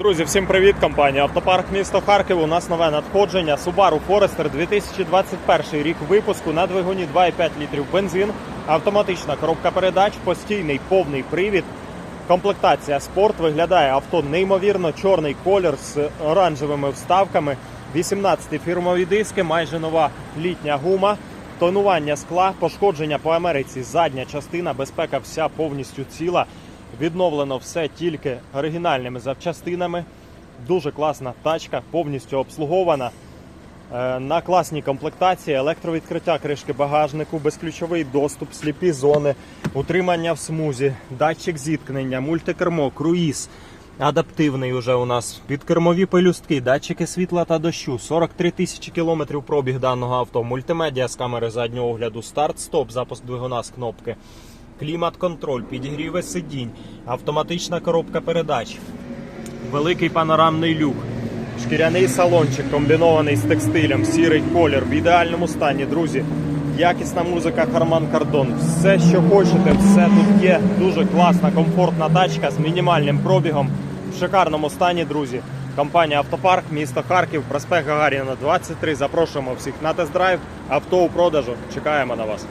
Друзі, всім привіт! Компанія Автопарк місто Харків. У нас нове надходження. Subaru Forester 2021 рік випуску на двигуні 2,5 літрів бензин, автоматична коробка передач, постійний повний привід. Комплектація спорт виглядає авто неймовірно, чорний колір з оранжевими вставками, 18 фірмові диски, майже нова літня гума, тонування скла, пошкодження по Америці, задня частина, безпека вся повністю ціла. Відновлено все тільки оригінальними запчастинами. Дуже класна тачка, повністю обслугована. Е, На класній комплектації, електровідкриття кришки багажнику, безключовий доступ, сліпі зони, утримання в смузі, датчик зіткнення, мультикермо, круїз. Адаптивний уже у нас підкермові пелюстки, датчики світла та дощу, 43 тисячі кілометрів пробіг даного авто, мультимедіа з камери заднього огляду, старт-стоп, запуск двигуна з кнопки, клімат-контроль, підігріви сидінь, автоматична коробка передач, великий панорамний люк, шкіряний салончик, комбінований з текстилем, сірий колір в ідеальному стані, друзі. Якісна музика Harman Kardon. Все, що хочете, все тут є. Дуже класна, комфортна тачка з мінімальним пробігом. В шикарному стані, друзі. Компанія Автопарк, місто Харків, проспект Гагаріна 23. Запрошуємо всіх на тест-драйв. Авто у продажу. Чекаємо на вас.